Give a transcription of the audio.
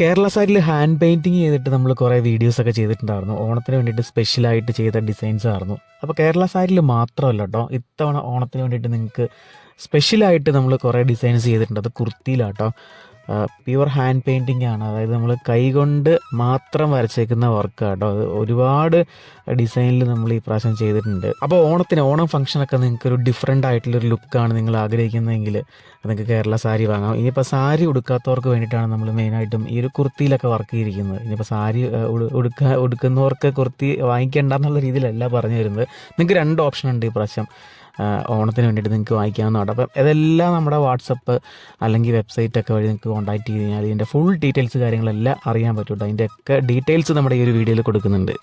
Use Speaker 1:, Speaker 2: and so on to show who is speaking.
Speaker 1: കേരള സൈഡിൽ hand painting ചെയ്തിട്ട് നമ്മൾ കുറേ വീഡിയോസൊക്കെ ചെയ്തിട്ടുണ്ടായിരുന്നു. ഓണത്തിന് വേണ്ടിയിട്ട് സ്പെഷ്യലായിട്ട് ചെയ്ത ഡിസൈൻസ് ആയിരുന്നു. അപ്പോൾ കേരള സൈഡിൽ മാത്രമല്ല കേട്ടോ ഇത്തവണ ഓണത്തിന് വേണ്ടിയിട്ട് നിങ്ങൾക്ക് സ്പെഷ്യലായിട്ട് നമ്മൾ കുറേ ഡിസൈൻസ് ചെയ്തിട്ടുണ്ട്. അത് കുർത്തിയിലാട്ടോ. പ്യുവർ ഹാൻഡ് പെയിന്റിംഗ് ആണ്. അതായത് നമ്മൾ കൈകൊണ്ട് മാത്രം വരച്ചേക്കുന്ന വർക്കാണ് കേട്ടോ. അത് ഒരുപാട് ഡിസൈനിൽ നമ്മൾ ഈ പ്രാവശ്യം ചെയ്തിട്ടുണ്ട്. അപ്പോൾ ഓണത്തിന് ഓണം ഫംഗ്ഷനൊക്കെ നിങ്ങൾക്ക് ഒരു ഡിഫറെന്റ് ആയിട്ടുള്ളൊരു ലുക്കാണ് നിങ്ങൾ ആഗ്രഹിക്കുന്നതെങ്കിൽ നിങ്ങൾക്ക് കേരള സാരി വാങ്ങാം. ഇനിയിപ്പോൾ സാരി ഉടുക്കാത്തവർക്ക് വേണ്ടിയിട്ടാണ് നമ്മൾ മെയിനായിട്ടും ഈ ഒരു കുർത്തിയിലൊക്കെ വർക്ക് ചെയ്തിരിക്കുന്നത്. ഇനിയിപ്പോൾ സാരി ഉടുക്കാൻ ഉടുക്ക ഉടുക്കുന്നവർക്ക് കുർത്തി വാങ്ങിക്കേണ്ട എന്നുള്ള രീതിയിലല്ല പറഞ്ഞു വരുന്നത്. നിങ്ങൾക്ക് രണ്ട് ഓപ്ഷൻ ഉണ്ട് ഈ പ്രാവശ്യം. ഓണത്തിന് വേണ്ടിയിട്ട് നിങ്ങൾക്ക് വാങ്ങിക്കാവുന്നതാണ് അപ്പം ഇതെല്ലാം നമ്മുടെ വാട്സപ്പ് അല്ലെങ്കിൽ വെബ്സൈറ്റ് ഒക്കെ വഴി നിങ്ങൾക്ക് കോൺടാക്ട് ചെയ്ത് കഴിഞ്ഞാൽ ഇതിന്റെ ഫുൾ ഡീറ്റെയിൽസ് കാര്യങ്ങളെല്ലാം അറിയാൻ പറ്റുള്ളൂ അതിന്റെയൊക്കെ ഡീറ്റെയിൽസ് നമ്മുടെ ഈ ഒരു വീഡിയോയിൽ കൊടുക്കുന്നുണ്ട്.